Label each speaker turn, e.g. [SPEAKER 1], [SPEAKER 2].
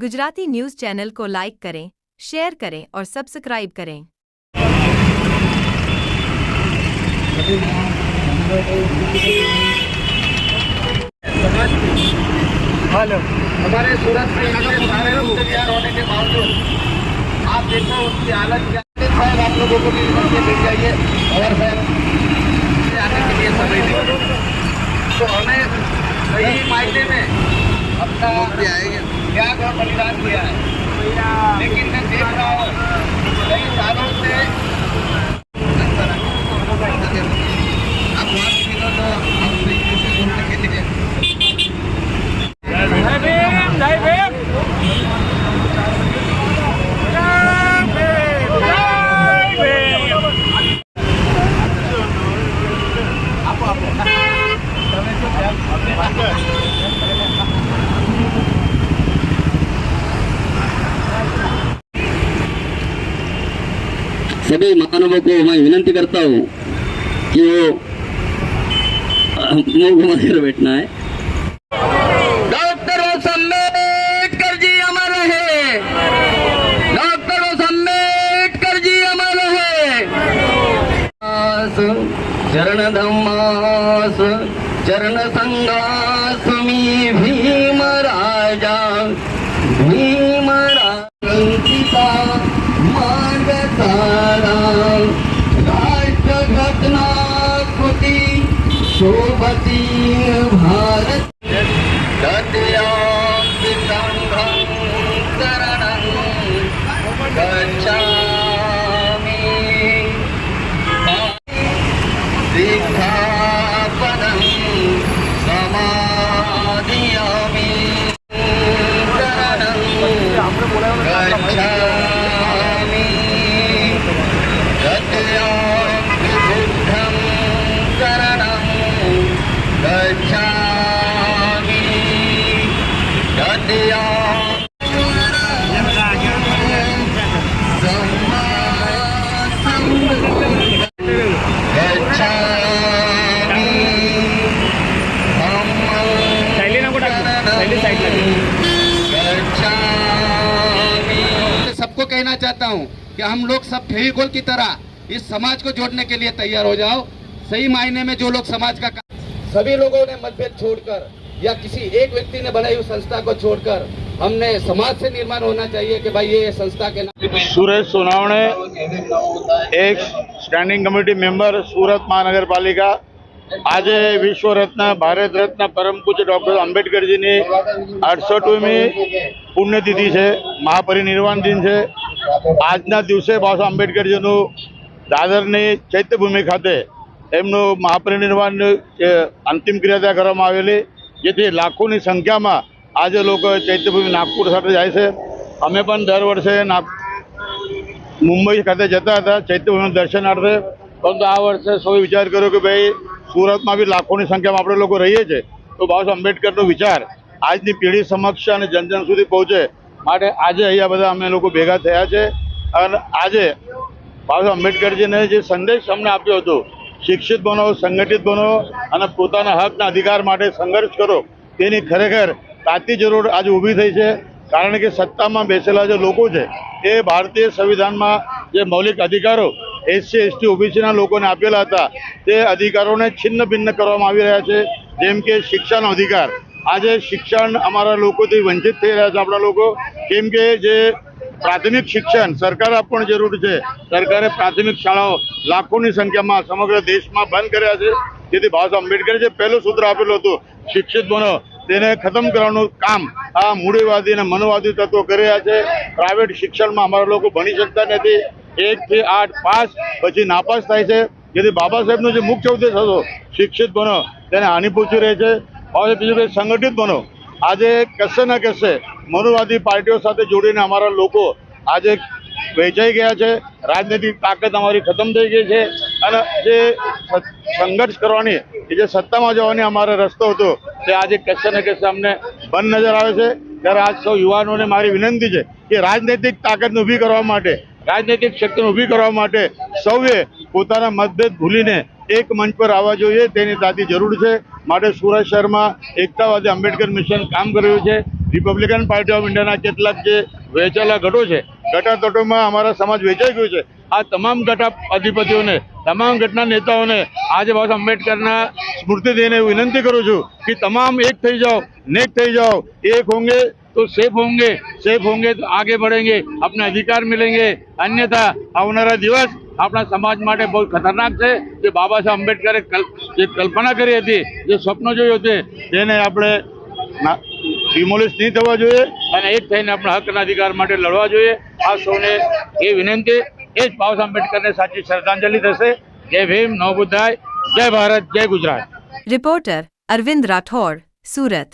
[SPEAKER 1] Gujarati news channel को like करें, share करें और सब्सक्राइब करें।
[SPEAKER 2] हेलो,
[SPEAKER 3] हमारे सूरत में सारे लोग तैयार होने के बावजूद आप देखो उसकी हालत क्या है। शायद आप लोगों को भी मिल जाइए। और से आने के लिए समय तो हमें सही मायने में अपना त्याग और बलिदान किया है लेकिन
[SPEAKER 4] सभी महानुभावों को मैं विनंती करता हूँ कि वो अ, मुंह घुमा कर बैठना है डॉक्टर अम्बेडकर जी अमर रहे डॉक्टर अम्बेडकर जी अमर रहे चरण धम्मास चरण संगास मी भीम राजा भीम राजा रत्नाकृती शोभती भारत।
[SPEAKER 2] दत्या
[SPEAKER 3] पितांगं गच्छ कहना चाहता हूँ कि हम लोग सब फेविकोल की तरह इस समाज को जोड़ने के लिए तैयार हो जाओ सही मायने में जो लोग समाज का काम- सभी लोगों ने मतभेद छोड़कर या किसी एक व्यक्ति ने बनाई हुई संस्था को छोड़कर हमने समाज से निर्माण होना चाहिए कि भाई ये संस्था के नाम
[SPEAKER 5] સુરેશ સોનાવણે એક સ્ટેન્ડિંગ કમિટી મેમ્બર સુરત મહાનગરપાલિકા આજે વિશ્વ રત્ન ભારત રત્ન પરમ પૂજ્ય ડૉક્ટર આંબેડકરજીની અડસઠમી પુણ્યતિથિ છે મહાપરિનિર્વાણ દિન છે આજના દિવસે બાબા આંબેડકરજીનું દાદરની ચૈત્યભૂમિ ખાતે એમનું મહાપરિનિર્વાણની અંતિમ ક્રિયા કરવામાં આવેલી, જેથી લાખોની સંખ્યામાં આજે લોકો ચૈત્યભૂમિ નાગપુર સાથે જાય છે. અમે પણ દર વર્ષે મુંબઈ ખાતે જતા હતા ચૈત્યભૂમિ દર્શનાર્થે. પરંતુ આ વર્ષે સૌએ વિચાર કર્યો કે ભાઈ, સુરતમાં બી લાખોની સંખ્યામાં આપણે લોકો રહીએ છીએ. તો બાબા આંબેડકરનો વિચાર આજની પેઢી સમક્ષ અને જન જન સુધી પહોંચે માટે આજે અહીંયા બધા અમે લોકો ભેગા થયા છે. અને આજે બાબા આંબેડકરજીને જે સંદેશ અમને આપ્યો હતો, શિક્ષિત બનો, સંગઠિત બનો અને પોતાના હકના અધિકાર માટે સંઘર્ષ કરો, તેની ખરેખર તાતી જરૂર આજે ઊભી થઈ છે. કારણ કે સત્તામાં બેસેલા જે લોકો છે, એ ભારતીય સંવિધાનમાં જે મૌલિક અધિકારો, એસસી, એસટી, ઓબીસીના લોકોને આપેલા હતા, તે અધિકારોને છિન્ન ભિન્ન કરવામાં આવી રહ્યા છે. જેમ કે શિક્ષાનો અધિકાર આજે શિક્ષણ અમારા લોકોથી વંચિત થઈ રહ્યા છે આપણા લોકો. કેમ કે જે પ્રાથમિક શિક્ષણ સરકાર આપણ જરૂર છે, સરકારે પ્રાથમિક શાળાઓ લાખોની સંખ્યામાં સમગ્ર દેશમાં બંધ કર્યા છે. જેથી બાબા આંબેડકર આંબેડકરે જે પહેલું સૂત્ર આપેલું હતું, શિક્ષિત બનો, તેને ખતમ કરવાનું કામ આ મૂડીવાદી અને મનોવાદી તત્વો કરી રહ્યા છે. પ્રાઇવેટ શિક્ષણમાં અમારા લોકો ભણી શકતા નથી. એકથી આઠ પાસ, પછી નાપાસ થાય છે. જેથી બાબા સાહેબનો જે મુખ્ય ઉદ્દેશ હતો, શિક્ષિત બનો, તેને હાનિ પહોંચી રહે છે. હવે બીજું કંઈ સંગઠિત બનો. આજે કશે ને કશે મનોવાદી પાર્ટીઓ સાથે જોડીને અમારા લોકો આજે વેચાઈ ગયા છે. રાજનૈતિક તાકાત અમારી ખતમ થઈ ગઈ છે. અને જે સંઘર્ષ કરવાની જે સત્તામાં જવાની અમારો રસ્તો હતો, તે આજે કશે ને કશે અમને બંધ નજર આવે છે. ત્યારે આજ સૌ યુવાનોને મારી વિનંતી છે કે રાજનૈતિક તાકાતને ઊભી કરવા માટે, રાજનૈતિક શક્તિને ઊભી કરવા માટે સૌએ પોતાના મતભેદ ભૂલીને એક મંચ પર આવવા જોઈએ, તેની તાતી જરૂર છે. માટે સુરત શહેરમાં એકતાવાદી આંબેડકર મિશન કામ કર્યું છે. રિપબ્લિકન પાર્ટી ઓફ ઇન્ડિયાના કેટલાક જે વહેંચાયેલા ગટો છે ગટાતટોમાં અમારા સમાજ વેચાઈ ગયું છે. આ તમામ ગટા અધિપતિઓને, તમામ ગટના નેતાઓને આજે બાબા આંબેડકરના સ્મૃતિ દેને વિનંતી કરું છું કે તમામ એક થઈ જાઓ, નેક થઈ જાઓ. એક હોંગે તો सेफ હોંગે सेफ હોંગે તો આગે बढ़ेंगे આપને અધિકાર मिलेंगे અન્યથા આવનારા દિવસ આપણા સમાજ માટે બહુ ખતરનાક છે. જે બાબા સાહેબ આંબેડકરે જે કલ્પના કરી હતી, જે સ્વપ્ન જોયું હતું તેને આપણે ડિમોલિશ નહીં થવા જોઈએ અને એ જ થઈને આપણા હકના અધિકાર માટે લડવા જોઈએ. આ સૌને એ વિનંતી, એ જ બાબા સાહેબ આંબેડકરને સાચી શ્રદ્ધાંજલિ થશે. જય ભીમ નવ બુદ્ધાય જય ભારત, જય ગુજરાત.
[SPEAKER 1] રિપોર્ટર અરવિંદ રાઠોડ, સુરત.